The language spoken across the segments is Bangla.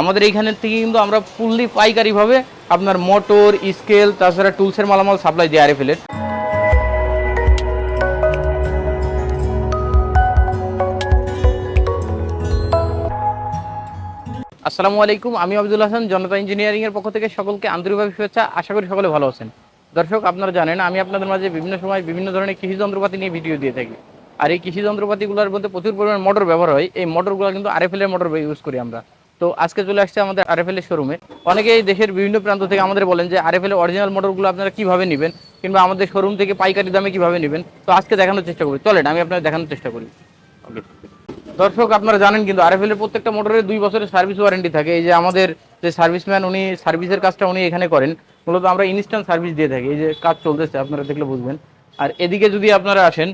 আমাদের এইখানে থেকে কিন্তু আমরা ফুললি পাইকারিভাবে আপনার মোটর, স্কেল, তাছাড়া টুলসের মালামাল সাপ্লাই দিই আরএফএলের আসসালামু আলাইকুম, আমি আব্দুল হাসান, জনতা ইঞ্জিনিয়ারিং এর পক্ষ থেকে সকলকে আন্তরিকভাবে শুভেচ্ছা। আশা করি সকলে ভালো আছেন। দর্শক, আপনারা জানেন, আমি আপনাদের মাঝে বিভিন্ন সময় বিভিন্ন ধরনের কৃষি যন্ত্রপাতি নিয়ে ভিডিও দিয়ে থাকি। আর এই কৃষি যন্ত্রপাতিগুলোর মধ্যে প্রচুর পরিমাণ মোটর ব্যবহার হয়। এই মোটরগুলো কিন্তু আরএফএল এর মোটর ইউজ করি আমরা। তো আজকে চলে আসছে আমাদের আরএফএল এর শোরুমে অনেকেই দেশের বিভিন্ন প্রান্ত থেকে আমাদের বলেন যে আরএফএল এর অরিজিনাল মোটরগুলো আপনারা কীভাবে নেবেন, কিংবা আমাদের শোরুম থেকে পাইকারি দামে কীভাবে নেবেন। তো আজকে দেখানোর চেষ্টা করি। চলেন, আমি আপনাদের দেখানোর চেষ্টা করি। দর্শক, আপনারা জানেন কিন্তু আরএফএল এর প্রত্যেকটা মোটরের দুই বছরের সার্ভিস ওয়ারেন্টি থাকে। এই যে আমাদের যে সার্ভিসম্যান উনি সার্ভিসের কাজটা উনি এখানে করেন। মূলত আমরা ইনস্ট্যান্ট সার্ভিস দিয়ে থাকি। এই যে কাজ চলতেছে, আপনারা দেখলে বুঝবেন। আর এদিকে যদি আপনারা আসেন,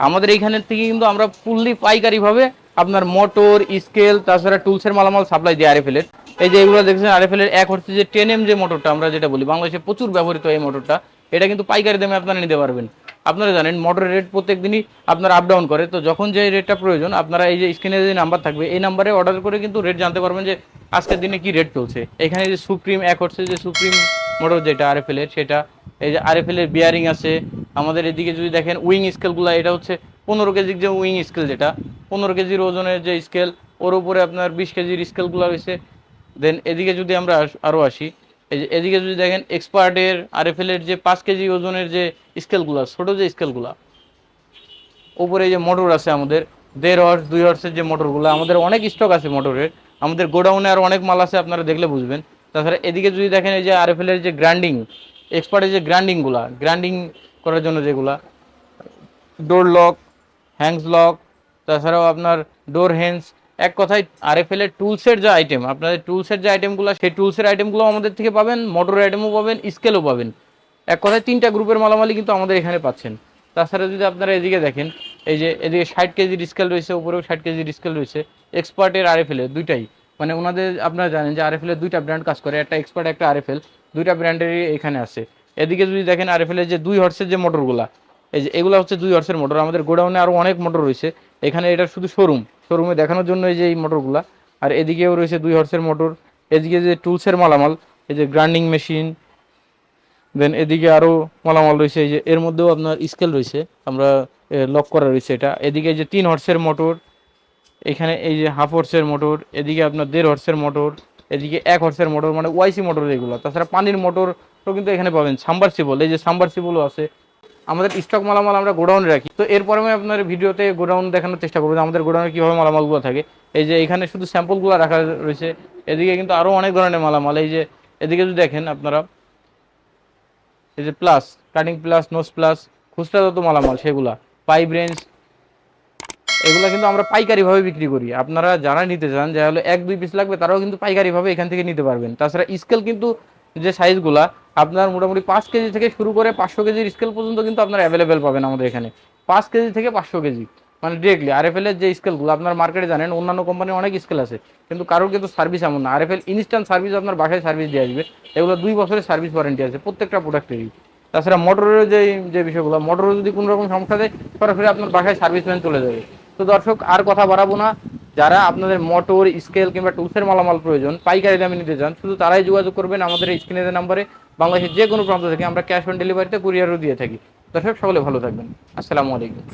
আমাদের এইখানের থেকে কিন্তু আমরা ফুললি পাইকারিভাবে আপনার মোটর, স্কেল, তাছাড়া টুলসের মালামাল সাপ্লাই দিই আরএফএল এর। এই যে এগুলো দেখছেন আরএফএল এর এক হচ্ছে যে টেন এম যে মোটরটা আমরা যেটা বলি, বাংলাদেশে প্রচুর ব্যবহৃত এই মোটরটা এটা কিন্তু পাইকারি দামে আপনারা নিতে পারবেন। আপনারা জানেন মোটরের রেট প্রত্যেক দিনই আপনার আপ ডাউন করে। তো যখন যে রেটটা প্রয়োজন, আপনারা এই যে স্ক্রিনে যে নাম্বার থাকবে, এই নাম্বারে অর্ডার করে কিন্তু রেট জানতে পারবেন যে আজকের দিনে কি রেট চলছে। এখানে যে সুপ্রিম এক হচ্ছে যে সুপ্রিম মোটর যেটা আরএফএল এর, সেটা এই যে আরএফএল এর বিয়ারিং আছে। আমাদের এদিকে যদি দেখেন উইং স্কেলগুলো এটা হচ্ছে পনেরো কেজির যে উইং স্কেল যেটা পনেরো কেজির ওজনের যে স্কেল ওর উপরে আপনার বিশ কেজির স্কেলগুলো রয়েছে দেন এদিকে যদি আমরা আস- আরও আসি এই যে এদিকে যদি দেখেন এক্সপার্টের আরএফএল এর যে পাঁচ কেজি ওজনের যে স্কেলগুলো ছোট যে স্কেলগুলো উপরে যে মোটর আছে আমাদের দেড় হর্স দুই হর্সের যে মোটরগুলো আমাদের অনেক স্টক আছে মোটরের আমাদের গোডাউনে আর অনেক মাল আছে আপনারা দেখলে বুঝবেন। তাছাড়া এদিকে যদি দেখেন এই যে আর এফ এলের যে গ্রাইন্ডিং এক্সপার্টের যে গ্রাইন্ডিংগুলা গ্রাইন্ডিং করার জন্য যেগুলা ডোর লক হ্যাংস লক তাছাড়াও আপনার ডোর হ্যান্ডস এক কথায় আরএফএল এর টুলসের যে আইটেম আপনাদের টুলসের যে আইটেমগুলো সেই টুলসের আইটেমগুলো আমাদের থেকে পাবেন মোটরের আইটেমও পাবেন স্কেলও পাবেন। এক কথায় তিনটা গ্রুপের মালামালি কিন্তু আমাদের এখানে পাচ্ছেন। তাছাড়া যদি আপনারা এদিকে দেখেন, এই যে এদিকে ষাট কেজির স্কেল রয়েছে, উপরেও ষাট কেজির স্কেল রয়েছে এক্সপার্টের আরএফএল এর দুইটাই। মানে ওনাদের, আপনারা জানেন যে আর আরএফএল এর দুইটা ব্র্যান্ড কাজ করে, একটা এক্সপার্ট একটা আরএফএল দুইটা ব্র্যান্ডেরই এখানে আছে। এদিকে যদি দেখেন আর আরএফএল এর যে দুই হর্সের যে মোটরগুলা এই যে এগুলো হচ্ছে দুই হর্সের মোটর আমাদের গোডাউনে আরও অনেক মোটর রয়েছে। এখানে এটা শুধু শোরুম শোরুমে দেখানোর জন্য এই যে এই মোটরগুলা আর এদিকেও রয়েছে দুই হর্সের মোটর এদিকে যে টুলসের মালামাল, এই যে গ্রাইন্ডিং মেশিন দেন এদিকে আরও মালামাল রয়েছে, এই যে এর মধ্যেও আপনার স্কেল রয়েছে, আমরা লক করা রয়েছে এটা। এদিকে যে তিন হর্সের মোটর এখানে এই যে হাফ হর্সের মোটর এদিকে আপনার দেড় হর্সের মোটর এদিকে এক হর্সের মোটর মানে ওয়াইসি মোটর এগুলো। তাছাড়া পানির মোটরও কিন্তু এখানে পাবেন। সাম্বারসিবল এই যে সাম্বারসিবলও আছে। আমাদের স্টক মালামাল আমরা গোডাউনে রাখি। তো এরপরে আমি আপনার ভিডিওতে গোডাউন দেখানোর চেষ্টা করব আমাদের গোডাউনে কীভাবে মালামালগুলো থাকে। এই যে এখানে শুধু স্যাম্পলগুলো রাখা রয়েছে, এদিকে কিন্তু আরও অনেক ধরনের মালামাল। এই যে এদিকে যদি দেখেন আপনারা, এই যে plus cutting plus nose plus খুচরা যত মালামাল সেগুলা পাইপ রেঞ্জ এগুলো কিন্তু আমরা পাইকারিভাবে বিক্রি করি। আপনারা যারা নিতে চান যা হলো এক দুই পিস লাগবে, তারাও কিন্তু পাইকারিভাবে এখান থেকে নিতে পারবেন। তাছাড়া স্কেল কিন্তু যে সাইজগুলা আপনার মোটামুটি পাঁচ কেজি থেকে শুরু করে পাঁচশো কেজির স্কেল পর্যন্ত কিন্তু আপনারা অ্যাভেলেবেল পাবেন আমাদের এখানে। পাঁচ কেজি থেকে পাঁচশো কেজি মানে ডিরেক্টলি আরএফএল এর যে স্কেলগুলো আপনার মার্কেটে জানেন, অন্যান্য কোম্পানির অনেক স্কেল আছে, কিন্তু কারোর কিন্তু সার্ভিস এমন না। আর আরএফএল ইনস্ট্যান্ট সার্ভিস আপনার বাসায় সার্ভিস দিয়ে আসবে, এগুলো দুই বছরের সার্ভিস ওয়ারেন্টি আছে প্রত্যেকটা প্রোডাক্টেরই তাছাড়া মোটরের যে যে বিষয়গুলো মোটরের যদি কোনো রকম সমস্যা দেয়, সরাসরি আপনার বাসায় সার্ভিসম্যান চলে যাবে। তো দর্শক, আর কথা বাড়াবো না। যারা আপনাদের মোটর, স্কেল কিংবা টুলসের মালামাল প্রয়োজন, পাইকারি দামে নিতে চান, শুধু তারাই যোগাযোগ করবেন আমাদের এই স্ক্রিনের নাম্বারে। বাংলাদেশের যে কোনো প্রান্ত থেকে আমরা ক্যাশ অন ডেলিভারিতে কুরিয়ারও দিয়ে থাকি। দর্শক, সকলে ভালো থাকবেন। আসসালামু আলাইকুম।